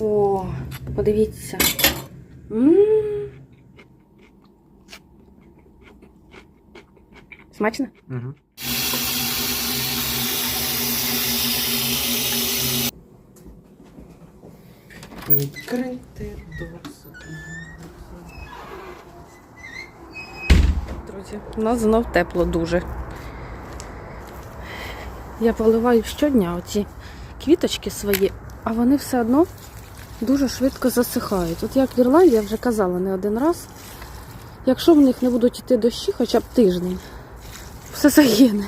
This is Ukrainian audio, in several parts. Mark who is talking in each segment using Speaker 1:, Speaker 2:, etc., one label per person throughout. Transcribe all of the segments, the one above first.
Speaker 1: О, подивіться. М. Смачно?
Speaker 2: Угу. Відкрити досить.
Speaker 1: Друзі, у нас знов тепло дуже. Я поливаю щодня оці квіточки свої, а вони все одно дуже швидко засихають. От як в Ірландії, я вже казала не один раз, якщо в них не будуть йти дощі хоча б тиждень, все загине.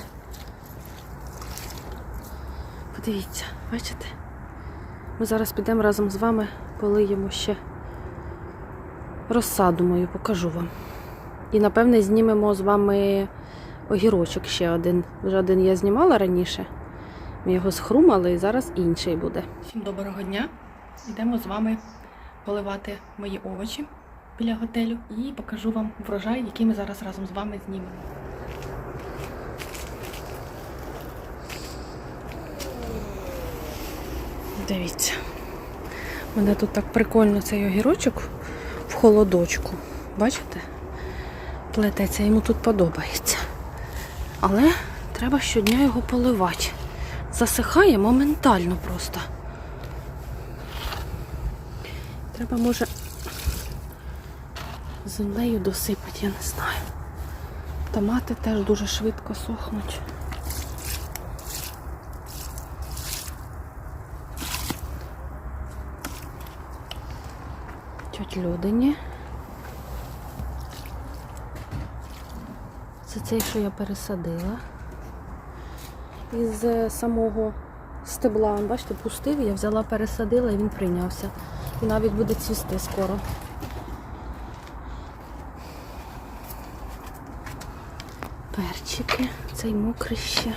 Speaker 1: Подивіться, бачите? Ми зараз підемо разом з вами, полиємо ще розсаду мою, покажу вам. І напевне знімемо з вами огірочок ще один. Вже один я знімала раніше. Ми його схрумали і зараз інший буде. Всім доброго дня. Йдемо з вами поливати мої овочі біля готелю і покажу вам врожай, який ми зараз разом з вами знімемо. Дивіться. Мене тут так прикольно цей огірочок в холодочку. Бачите? Плететься, йому тут подобається. Але треба щодня його поливати. Засихає моментально просто. Треба, може, землею досипати, я не знаю. Томати теж дуже швидко сохнуть. Тьоть Людині. Це цей, що я пересадила. Із е, самого стебла, бачите, пустив, я взяла, пересадила і він прийнявся. І навіть буде цвісти скоро. Перчики, цей мокрий ще.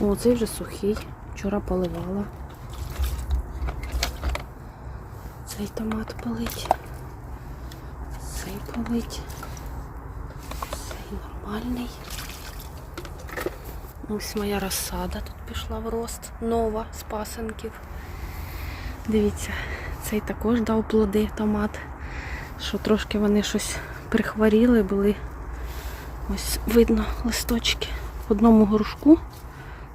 Speaker 1: О, цей вже сухий. Вчора поливала. Цей томат полить. Цей полить. Цей нормальний. Ось моя розсада тут пішла в рост. Нова з пасенків. Дивіться, цей також дав плоди томат. Що трошки вони щось прихворіли, були. Ось видно листочки. В одному горшку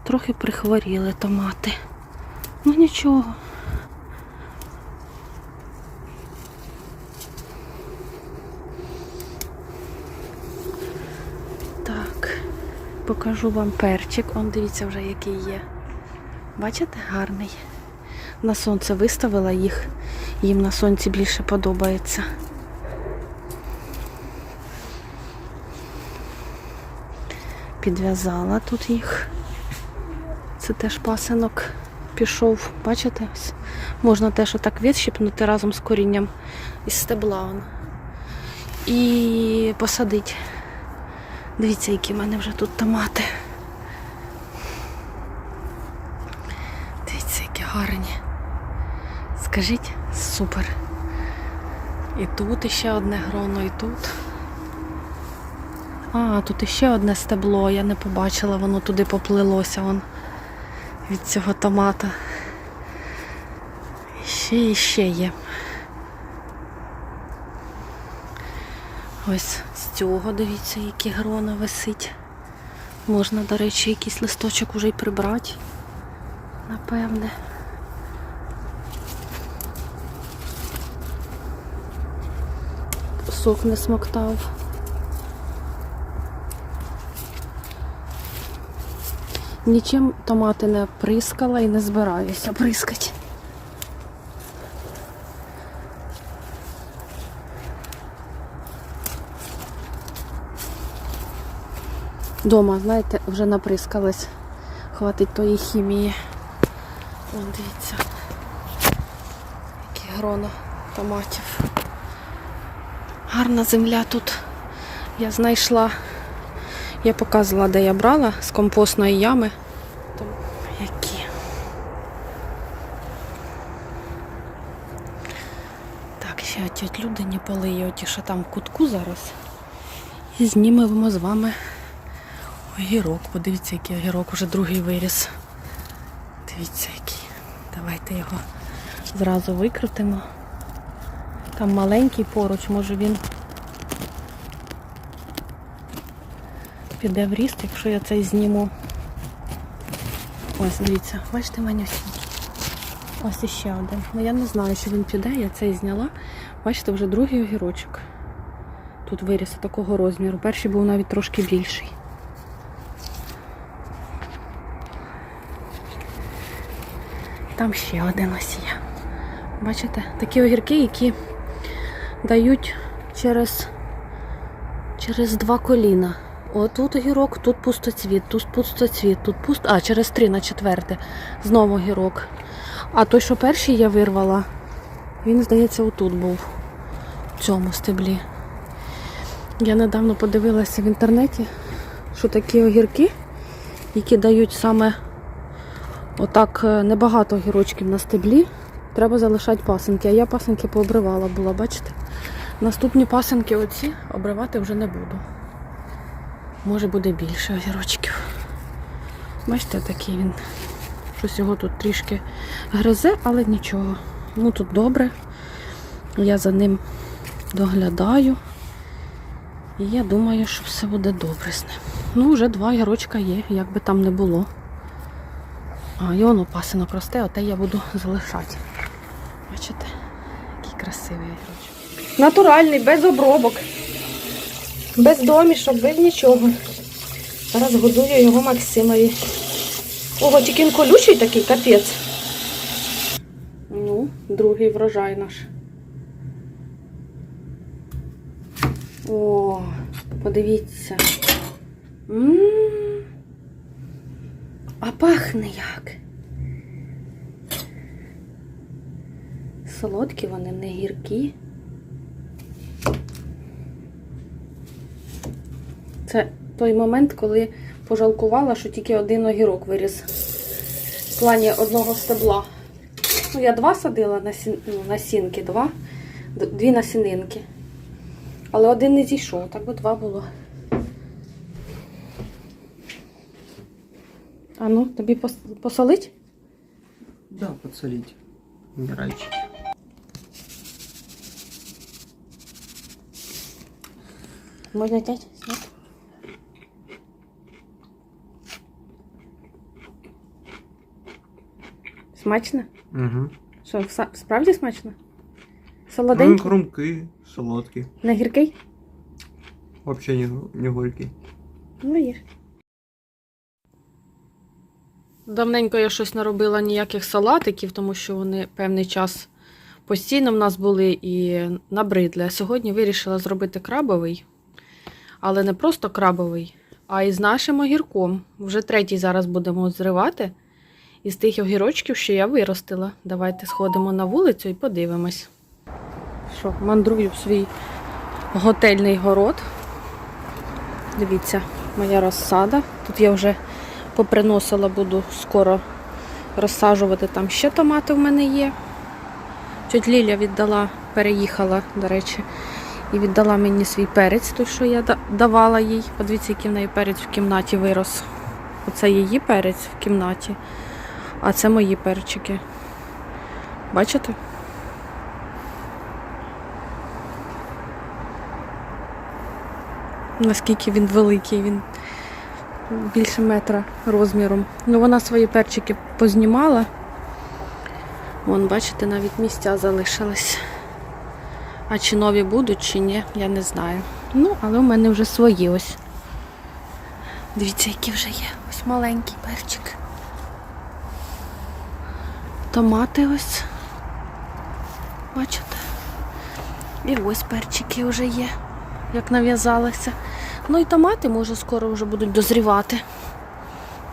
Speaker 1: трохи прихворіли томати. Ну нічого. Так, покажу вам перчик. Он дивіться вже який є. Бачите, гарний. На сонце виставила їх. Їм на сонці більше подобається. Підв'язала тут їх. Це теж пасинок пішов. Бачите? Ось. Можна теж отак відщипнути разом з корінням із стебла. І посадити. Дивіться, які в мене вже тут томати. Дивіться, які гарні. Скажіть, супер. І тут іще одне гроно, і тут. А, тут іще одне стебло, я не побачила, воно туди поплилося вон, від цього томата. І ще і ще є. Ось з цього, дивіться, які грона висить. Можна, до речі, якийсь листочок уже й прибрати. Напевне. Сок не смоктав. Нічим томати не прискала і не збираюся прискати. Дома, знаєте, вже наприскалась. Хватить тої хімії. Вон дивіться. Які грона томатів. Гарна земля тут. Я знайшла. Я показувала, де я брала з компостної ями. Які. Так, ще тють людині полиє, оті, що там в кутку зараз. І знімемо з вами огірок. Подивіться, який огірок, уже другий виріс. Дивіться, який. Давайте його Зразу викрутимо. Там маленький поруч, може він піде в ріст, якщо я цей зніму. Ось, дивіться, бачите, манюсінький. Ось іще один. Ну я не знаю, чи він піде, я цей зняла. Бачите, вже другий огірочок. Тут виріс такого розміру. Перший був навіть трошки більший. Там ще один ось є. Бачите, такі огірки, які дають через, через два коліна. Отут огірок, тут пустоцвіт, тут пустоцвіт, тут пусто. А, через три на четверте. Знову огірок. А той, що перший я вирвала, він, здається, отут був. В цьому стеблі. Я недавно подивилася в інтернеті, що такі огірки, які дають саме отак е, небагато огірочків на стеблі, треба залишати пасинки. А я пасинки пообривала була, бачите? Наступні пасинки оці обривати вже не буду. Може буде більше огірочків. Бачите, такий він. Щось його тут трішки гризе, але нічого. Ну тут добре. Я за ним доглядаю. І я думаю, що все буде добре з ним. Ну, вже два огірочка є, як би там не було. А, і воно пасинок росте, оте я буду залишати. Бачите, який красивий огірочок. Натуральний, без обробок, без домішок, без нічого. Зараз годую його Максимові. Ого, тільки він колючий такий, капець. Ну, другий врожай наш. О, подивіться. м А пахне як. Солодкі вони, не гіркі. Це той момент, коли пожалкувала, що тільки один огірок виріс в плані одного стебла. Ну, я два садила на сін... ну, насінки, два, дві насінинки. Але один не зійшов, так би два було. А ну, тобі пос- посолить?
Speaker 2: Да, подсолить. Не
Speaker 1: Можна тять? Снять? Смачно?
Speaker 2: Угу.
Speaker 1: Що, справді смачно?
Speaker 2: Ну,
Speaker 1: Солоденький?
Speaker 2: хрумки, солодкий.
Speaker 1: Не гіркий?
Speaker 2: Вообще не, не горький.
Speaker 1: Ну, їж. Давненько я щось не робила ніяких салатиків, тому що вони певний час постійно в нас були і набридли. А сьогодні вирішила зробити крабовий, але не просто крабовий, а і з нашим огірком. Вже третій зараз будемо зривати із тих огірочків, що я виростила. Давайте сходимо на вулицю і подивимось. Що, мандрую в свій готельний город. Дивіться, моя розсада. Тут я вже поприносила, буду скоро розсаджувати. Там ще томати в мене є. Тьоть Ліля віддала, переїхала, до речі, і віддала мені свій перець, той, що я давала їй. Подивіться, який в неї перець в кімнаті вирос. Оце її перець в кімнаті, а це мої перчики. Бачите? Наскільки він великий, він більше метра розміром. Ну, вона свої перчики познімала. Вон, бачите, навіть місця залишились. А чи нові будуть, чи ні, я не знаю. Ну, але у мене вже свої ось. Дивіться, які вже є. Ось маленький перчик. Томати ось. Бачите? І ось перчики вже є, як нав'язалися. Ну і томати, може, скоро вже будуть дозрівати.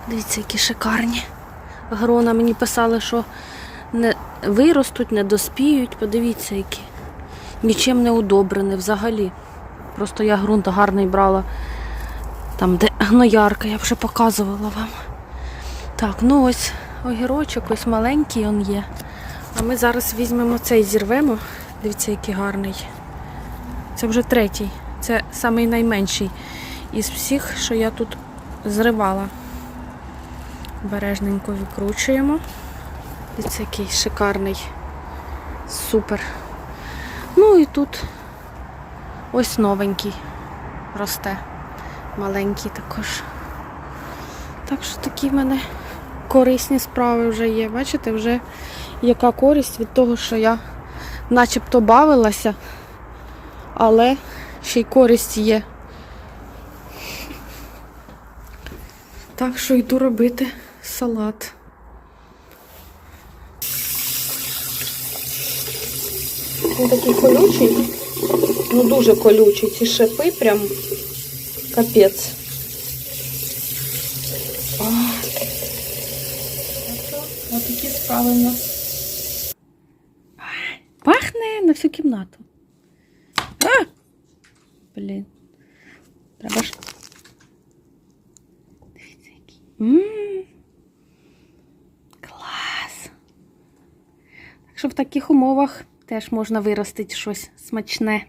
Speaker 1: Дивіться, які шикарні. Грона мені писали, що не виростуть, не доспіють. Подивіться, які. Нічим не удобрений взагалі. Просто я ґрунт гарний брала. Там, де гноярка, я вже показувала вам. Так, ну ось огірочок, ось маленький він є. А ми зараз візьмемо цей зірвемо. Дивіться, який гарний. Це вже третій. Це самий найменший із всіх, що я тут зривала. Бережненько викручуємо. Дивіться, який шикарний Супер. Ну і тут ось новенький росте. Маленький також. Так що такі в мене корисні справи вже є. Бачите, вже яка користь від того, що я начебто бавилася, але ще й користь є. Так що йду робити салат. Він такий колючий, ну дуже колючий. Ці шипи прям капець. Ось такі справи. Пахне на всю кімнату. А! Блін. Треба ж. Дивіться, який. М. Клас. Так що в таких умовах теж можна виростити щось смачне.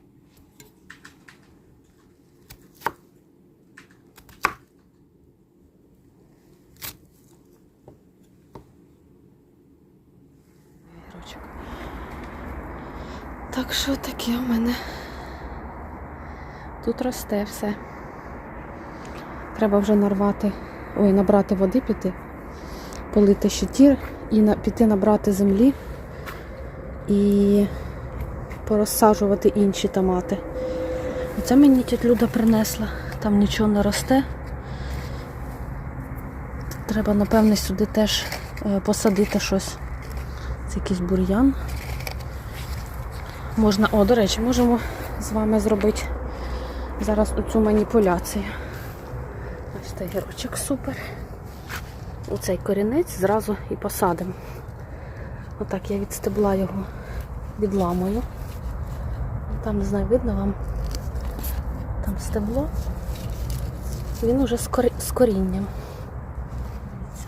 Speaker 1: Так що таке у мене. Тут росте все. Треба вже нарвати, ой, набрати води піти, полити щитір і піти набрати землі і порозсаджувати інші томати. Оце мені тіть Люда принесла. Там нічого не росте. Треба, напевне, сюди теж е, посадити щось. Це якийсь бур'ян. Можна, о, до речі, можемо з вами зробити зараз оцю маніпуляцію. Цей гірочок супер. У цей корінець зразу і посадимо. Отак я від стебла його відламую. Там, не знаю, видно вам. Там стебло. Він уже з, корі... з корінням. Дивіться.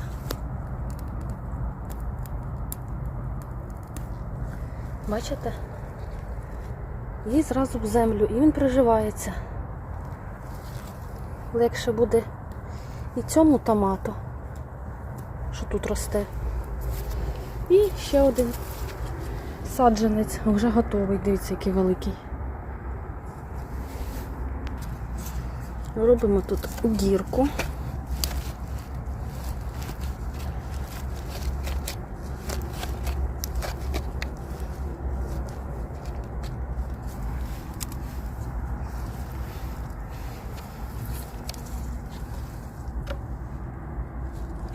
Speaker 1: Бачите? І зразу в землю, і він приживається. Легше буде і цьому томату, що тут росте. І ще один саджанець вже готовий, дивіться, який великий. Робимо тут дірку.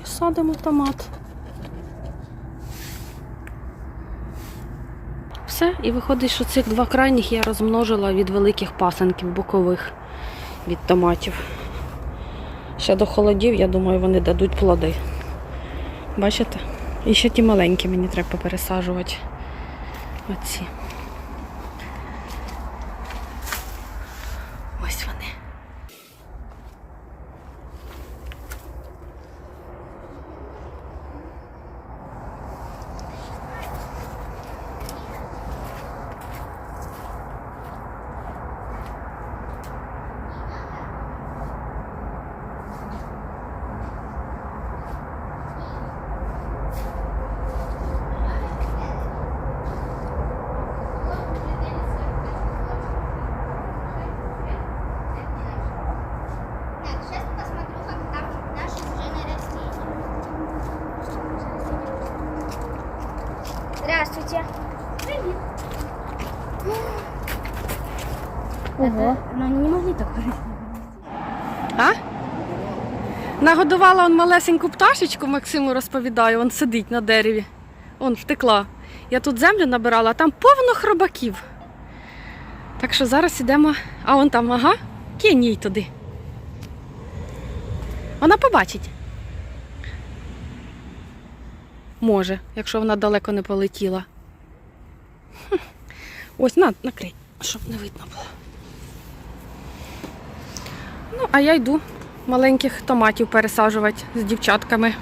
Speaker 1: Садимо томат. Все, і виходить, що цих два крайніх я розмножила від великих пасенків бокових від томатів. Ще до холодів, я думаю, вони дадуть плоди. Бачите? І ще ті маленькі мені треба пересаджувати. Оці. Ого.
Speaker 3: они не могли так.
Speaker 1: А? Нагодувала он малесеньку пташечку, Максиму розповідаю, он сидить на дереві. Он втекла. Я тут землю набирала, а там повно хробаків. Так що зараз ідемо. А он там, ага, кинь їй туди. Вона побачить. Може, якщо вона далеко не полетіла. Хм. Ось, на, накрий, щоб не видно було. Ну, а я йду маленьких томатів пересаджувати з дівчатками.